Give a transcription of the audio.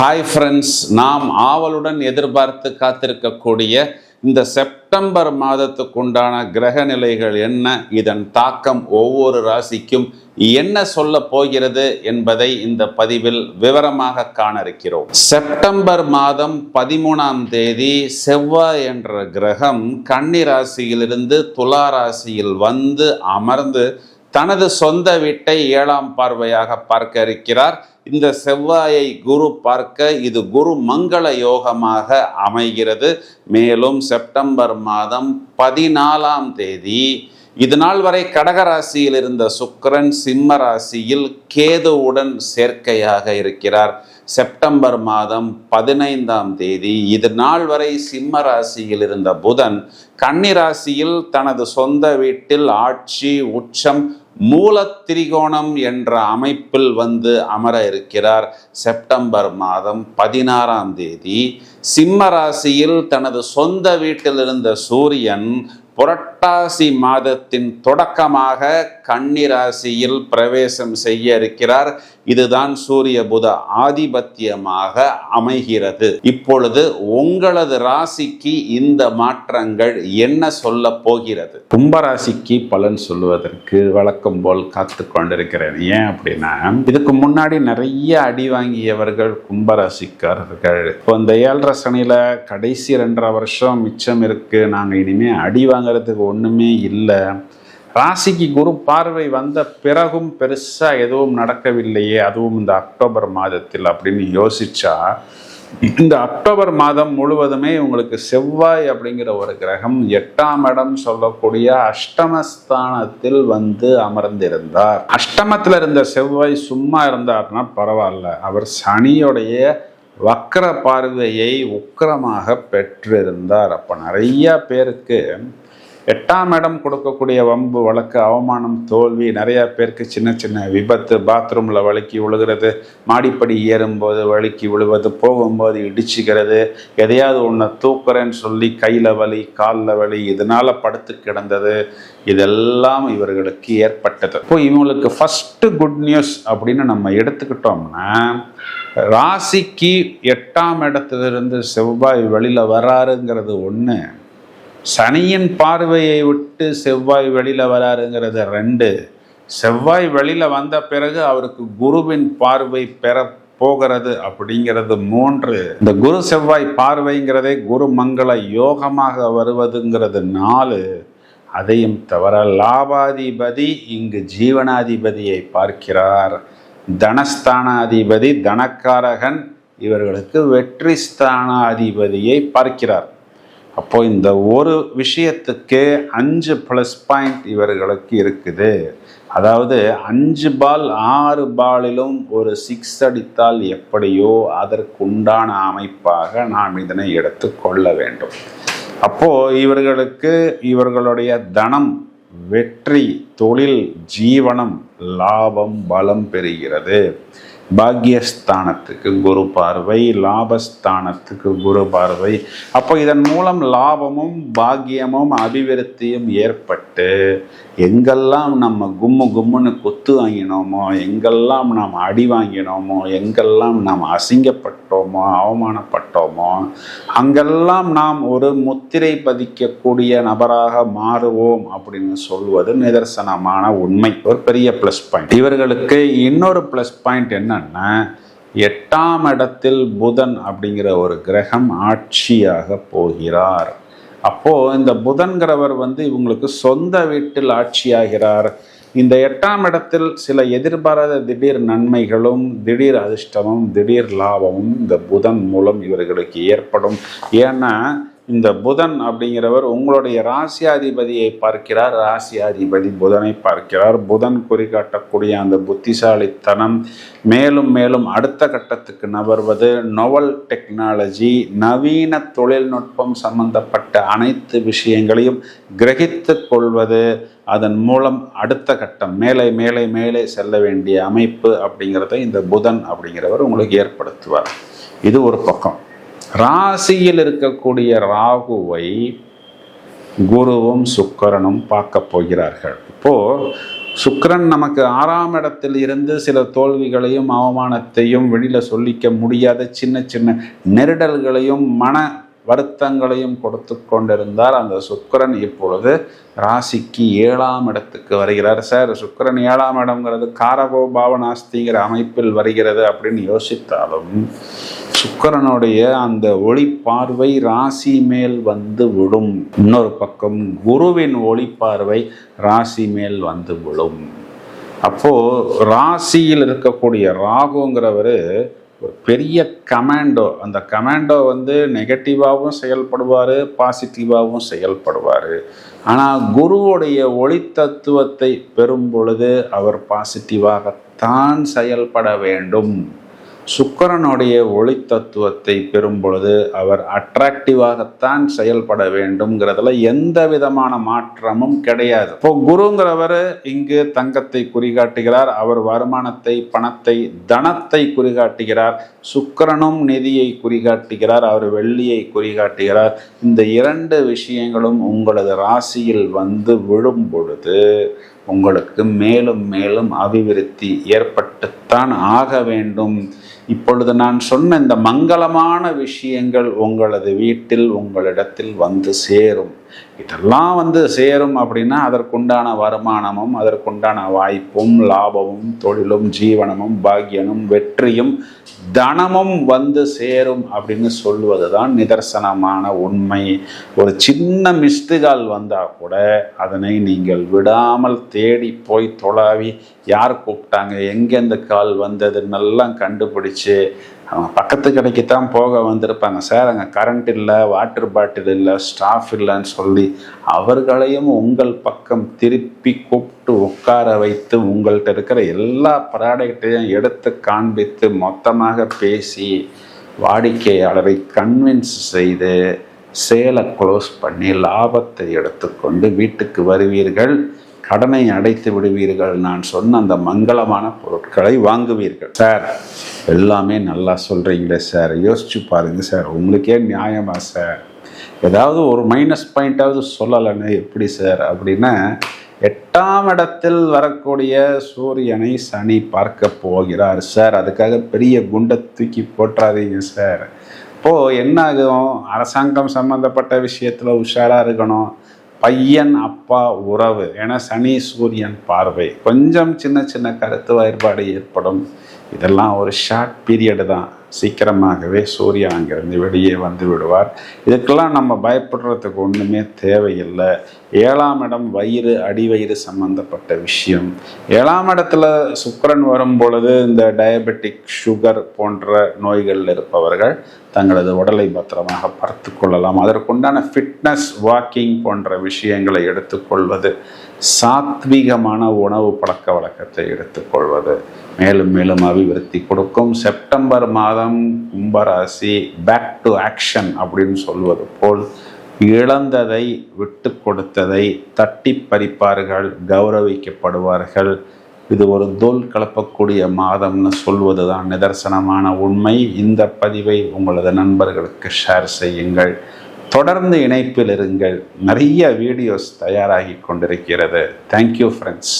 Hi friends நாம் ஆவலுடன் எதிர்பார்த்து காத்திருக்கக்கூடிய இந்த செப்டம்பர் மாதத்துக்குண்டான கிரக நிலைகள் என்ன இதன் தாக்கம் ஒவ்வொரு ராசிக்கும் என்ன சொல்ல போகிறது என்பதை இந்த பதிவில் விவரமாக காண இருக்கிறோம் செப்டம்பர் மாதம் பதிமூணாம் தேதி செவ்வாய் என்ற கிரகம் கன்னி ராசியிலிருந்து துலா ராசியில் வந்து அமர்ந்து தனது சொந்த வீட்டை ஏழாம் பார்வையாக பார்க்க இருக்கிறார். இந்த செவ்வாயை குரு பார்க்க இது குரு மங்கள யோகமாக அமைகிறது. மேலும் செப்டம்பர் மாதம் பதினாலாம் தேதி இது நாள் வரை கடகராசியில் இருந்த சுக்கரன் சிம்ம ராசியில் கேதுவுடன் சேர்க்கையாக இருக்கிறார். செப்டம்பர் மாதம் பதினைந்தாம் தேதி இது நாள் வரை சிம்ம ராசியில் இருந்த புதன் கன்னிராசியில் தனது சொந்த வீட்டில் ஆட்சி உச்சம் மூலத்திரிகோணம் என்ற அமைப்பில் வந்து அமர இருக்கிறார் செப்டம்பர் மாதம் பதினாறாம் தேதி. சிம்ம ராசியில் தனது சொந்த வீட்டில் இருந்த சூரியன் புரட்டாசி மாதத்தின் தொடக்கமாக கன்னிராசியில் பிரவேசம் செய்ய இருக்கிறார். இதுதான் சூரிய புத ஆதிபத்தியமாக அமைகிறது. இப்பொழுது உங்களது ராசிக்கு இந்த மாற்றங்கள் என்ன சொல்ல போகிறது? கும்பராசிக்கு பலன் சொல்லுவதற்கு வழக்கம் போல் காத்து கொண்டிருக்கிறேன். ஏன் அப்படின்னா இதுக்கு முன்னாடி நிறைய அடி வாங்கியவர்கள் கும்பராசிக்காரர்கள். இப்போ இந்த ஏழரை கடைசி ரெண்டரை வருஷம் மிச்சம் இருக்கு. நாங்க இனிமே அடி வாங்குறதுக்கு ஒண்ணுமே இல்லை. ராசிக்கு குரு பார்வை வந்த பிறகும் பெருசா எதுவும் நடக்கவில்லையே. அதுவும் இந்த அக்டோபர் மாதத்தில் அப்படின்னு யோசிச்சா இந்த அக்டோபர் மாதம் முழுவதுமே உங்களுக்கு செவ்வாய் அப்படிங்கிற ஒரு கிரகம் எட்டாம் இடம் சொல்லக்கூடிய அஷ்டமஸ்தானத்தில் வந்து அமர்ந்திருந்தார். அஷ்டமத்தில் இருந்த செவ்வாய் சும்மா இருந்தார்னா பரவாயில்ல. அவர் சனியுடைய வக்கர பார்வையை உக்கிரமாக பெற்றிருந்தார். அப்போ நிறைய பேருக்கு எட்டாம் இடம் கொடுக்கக்கூடிய வம்பு வழக்கு அவமானம் தோல்வி நிறைய பேருக்கு சின்ன சின்ன விபத்து பாத்ரூமில் வழுக்கி விழுகிறது மாடிப்படி ஏறும்போது வழுக்கி விழுவது போகும்போது இடிச்சுக்கிறது எதையாவது ஒன்று தூக்குறேன்னு சொல்லி கையில் வலி காலில் வலி இதனால் படுத்து கிடந்தது இதெல்லாம் இவர்களுக்கு ஏற்பட்டது. இப்போ இவங்களுக்கு ஃபஸ்ட்டு குட் நியூஸ் அப்படின்னு நம்ம எடுத்துக்கிட்டோம்னா ராசிக்கு எட்டாம் இடத்துலேருந்து செவ்வாய் வெளியில் வராருங்கிறது ஒன்று சனியின் பார்வையை விட்டு செவ்வாய் வெளியில் வராருங்கிறது ரெண்டு. செவ்வாய் வெளியில் வந்த பிறகு அவருக்கு குருவின் பார்வை பெற போகிறது அப்படிங்கிறது மூன்று. இந்த குரு செவ்வாய் பார்வைங்கிறதே குரு மங்கள யோகமாக வருவதுங்கிறது நாலு. அதையும் தவிர லாபாதிபதி இங்கு ஜீவனாதிபதியை பார்க்கிறார். தனஸ்தானாதிபதி தனக்காரகன் இவர்களுக்கு வெற்றி ஸ்தானாதிபதியை பார்க்கிறார். அப்போ இந்த ஒரு விஷயத்துக்கு அஞ்சு ப்ளஸ் பாயிண்ட் இவர்களுக்கு இருக்குது. அதாவது அஞ்சு பால் ஆறு பாலிலும் ஒரு சிக்ஸ் அடித்தால் எப்படியோ அதற்குண்டான அமைப்பாக நாம் இதனை எடுத்துக்கொள்ள வேண்டும். அப்போ இவர்களுக்கு இவர்களுடைய தனம் வெற்றி தொழில் ஜீவனம் லாபம் பலம் பெறுகிறது. பாக்யஸ்தானத்துக்கு குரு பார்வை லாபஸ்தானத்துக்கு குரு பார்வை. அப்போ இதன் மூலம் லாபமும் பாக்கியமும் அபிவிருத்தியும் ஏற்பட்டு எங்கெல்லாம் நம்ம கும்மு கும்முன்னு கொத்து வாங்கினோமோ எங்கெல்லாம் நாம் அடி வாங்கினோமோ எங்கெல்லாம் நாம் அசிங்கப்பட்டோமோ அவமானப்பட்டோமோ அங்கெல்லாம் நாம் ஒரு முத்திரை பதிக்கக்கூடிய நபராக மாறுவோம் அப்படின்னு சொல்வது நிதர்சனமான உண்மை. ஒரு பெரிய ப்ளஸ் பாயிண்ட் இவர்களுக்கு இன்னொரு ப்ளஸ் பாயிண்ட் என்ன என்னன்னா எட்டாம் இடத்தில் புதன் அப்படிங்கிற ஒரு கிரகம் ஆட்சியாக போகிறார். அப்போ இந்த புதன்கிறவர் வந்து இவங்களுக்கு சொந்த வீட்டில் ஆட்சியாகிறார். இந்த எட்டாம் இடத்தில் சில எதிர்பாராத திடீர் நன்மைகளும் திடீர் அதிர்ஷ்டமும் திடீர் லாபமும் இந்த புதன் மூலம் இவர்களுக்கு ஏற்படும். ஏன்னா இந்த புதன் அப்படிங்கிறவர் உங்களுடைய ராசியாதிபதியை பார்க்கிறார். ராசியாதிபதி புதனை பார்க்கிறார். புதன் குறிகாட்டக்கூடிய அந்த புத்திசாலித்தனம் மேலும் மேலும் அடுத்த கட்டத்துக்கு நகர்வது. நொவல் டெக்னாலஜி நவீன தொழில்நுட்பம் சம்பந்தப்பட்ட அனைத்து விஷயங்களையும் கிரகித்து கொள்வது அதன் மூலம் அடுத்த கட்டம் மேலே மேலே மேலே செல்ல வேண்டிய அமைப்பு அப்படிங்கிறத இந்த புதன் அப்படிங்கிறவர் உங்களுக்கு ஏற்படுத்துவார். இது ஒரு பக்கம். ராசியில் இருக்கக்கூடிய ராகுவை குருவும் சுக்கரனும் பார்க்க போகிறார்கள். இப்போ சுக்கரன் நமக்கு ஆறாம் இடத்தில் இருந்து சில தோல்விகளையும் அவமானத்தையும் வெளியில சொல்லிக்க முடியாத சின்ன சின்ன நெருடல்களையும் மன வருத்தங்களையும் கொடுத்து கொண்டிருந்தார் அந்த சுக்கரன். இப்பொழுது ராசிக்கு ஏழாம் இடத்துக்கு வருகிறார். சார் சுக்கிரன் ஏழாம் இடம்ங்கிறது காரகோ பாவனாஸ்திங்கிற அமைப்பில் வருகிறது அப்படின்னு யோசித்தாலும் சுக்கிரனுடைய அந்த ஒளி பார்வை ராசி மேல் வந்து விடும் இன்னொரு பக்கம் குருவின் ஒளி பார்வை ராசி மேல் வந்து விழும். அப்போ ராசியில் இருக்கக்கூடிய ராகுங்கிறவர் ஒரு பெரிய கமாண்டோ அந்த கமாண்டோ வந்து நெகட்டிவாகவும் செயல்படுவார் பாசிட்டிவாகவும் செயல்படுவார். ஆனால் குருவுடைய ஒளி தத்துவத்தை பெறும் பொழுது அவர் பாசிட்டிவாகத்தான் செயல்பட வேண்டும். சுக்கரனுடைய ஒளி தத்துவத்தை பெறும் பொழுது அவர் அட்ராக்டிவாகத்தான் செயல்பட வேண்டும்ங்கிறதுல எந்த விதமான மாற்றமும் கிடையாது. இப்போ குருங்கிறவர் இங்கு தங்கத்தை குறிகாட்டுகிறார் அவர் வருமானத்தை பணத்தை தனத்தை குறிகாட்டுகிறார் சுக்கிரனும் நிதியை குறிகாட்டுகிறார் அவர் வெள்ளியை குறிகாட்டுகிறார். இந்த இரண்டு விஷயங்களும் உங்களது ராசியில் வந்து விழும் பொழுது உங்களுக்கு மேலும் மேலும் அபிவிருத்தி ஏற்பட்டுத்தான் ஆக வேண்டும். இப்பொழுது நான் சொன்ன இந்த மங்களமான விஷயங்கள் உங்களது வீட்டில் உங்களிடத்தில் வந்து சேரும். இதெல்லாம் வந்து சேரும் அப்படின்னா அதற்குண்டான வருமானமும் அதற்குண்டான வாய்ப்பும் லாபமும் தொழிலும் ஜீவனமும் பாக்கியமும் வெற்றியும் தனமும் வந்து சேரும் அப்படின்னு சொல்வது தான் நிதர்சனமான உண்மை. ஒரு சின்ன மிஸ்டுகால் வந்தால் கூட அதனை நீங்கள் விடாமல் தேடி போய் தொலாவி யார் கூப்பிட்டாங்க? எங்கே இந்த கால் வந்ததுன்னெல்லாம் கண்டுபிடிச்சு அவங்க பக்கத்து கடைக்கு தான் போக வந்திருப்பாங்க. சார் அங்கே கரண்ட் இல்லை வாட்டர் பாட்டில் இல்லை ஸ்டாஃப் இல்லைன்னு சொல்லி அவர்களையும் உங்கள் பக்கம் திருப்பி கூப்பிட்டு உட்கார வைத்து உங்கள்கிட்ட இருக்கிற எல்லா ப்ராடக்டையும் எடுத்து காண்பித்து மொத்தமாக பேசி வாடிக்கையாளரை கன்வின்ஸ் செய்து சேலை க்ளோஸ் பண்ணி லாபத்தை எடுத்துக்கொண்டு வீட்டுக்கு வருவீர்கள். கடனை அடைத்து விடுவீர்கள். நான் சொன்ன அந்த மங்களமான பொருட்களை வாங்குவீர்கள். சார் எல்லாமே நல்லா சொல்கிறீங்களே சார். யோசிச்சு பாருங்க சார். உங்களுக்கே நியாயமா சார். ஏதாவது ஒரு மைனஸ் பாயிண்ட்டாவது சொல்லலைன்னு எப்படி சார்? அப்படின்னா எட்டாம் இடத்தில் வரக்கூடிய சூரியனை சனி பார்க்க போகிறார் சார். அதுக்காக பெரிய குண்டை தூக்கி போட்டுறாதீங்க சார். இப்போது என்ன ஆகும் அரசாங்கம் சம்மந்தப்பட்ட விஷயத்தில் உஷாராக இருக்கணும். பையன் அப்பா உறவு ஏன்னா சனி சூரியன் பார்வை. கொஞ்சம் சின்ன சின்ன கருத்து வேறுபாடு ஏற்படும். இதெல்லாம் ஒரு ஷார்ட் பீரியடு தான். சீக்கிரமாகவே சூரியன் அங்கிருந்து வெளியே வந்து விடுவார். இதுக்கெல்லாம் நம்ம பயப்படுறதுக்கு ஒன்றுமே தேவையில்லை. ஏழாம் இடம் வயிறு அடிவயிறு சம்பந்தப்பட்ட விஷயம். ஏழாம் இடத்துல சுக்கரன் வரும் பொழுது இந்த டயபெட்டிக் சுகர் போன்ற நோய்களில் இருப்பவர்கள் தங்களது உடலை பத்திரமாக பார்த்து கொள்ளலாம். அதற்குண்டான ஃபிட்னஸ் வாக்கிங் போன்ற விஷயங்களை எடுத்துக்கொள்வது சாத்வீகமான உணவு பழக்க வழக்கத்தை எடுத்துக்கொள்வது மேலும் மேலும் அபிவிருத்தி கொடுக்கும். செப்டம்பர் மாதம் கும்பராசி பேக் டு ஆக்ஷன் அப்படின்னு சொல்வது போல் இழந்ததை விட்டு கொடுத்ததை தட்டி பறிப்பார்கள் கௌரவிக்கப்படுவார்கள். இது ஒரு தோல் கலப்பக்கூடிய மாதம்னு சொல்வது தான் நிதர்சனமான உண்மை. இந்த பதிவை உங்களது நண்பர்களுக்கு ஷேர் செய்யுங்கள். தொடர்ந்து இணைப்பில் இருங்கள். நிறைய வீடியோஸ் தயாராகி கொண்டிருக்கிறது. Thank you friends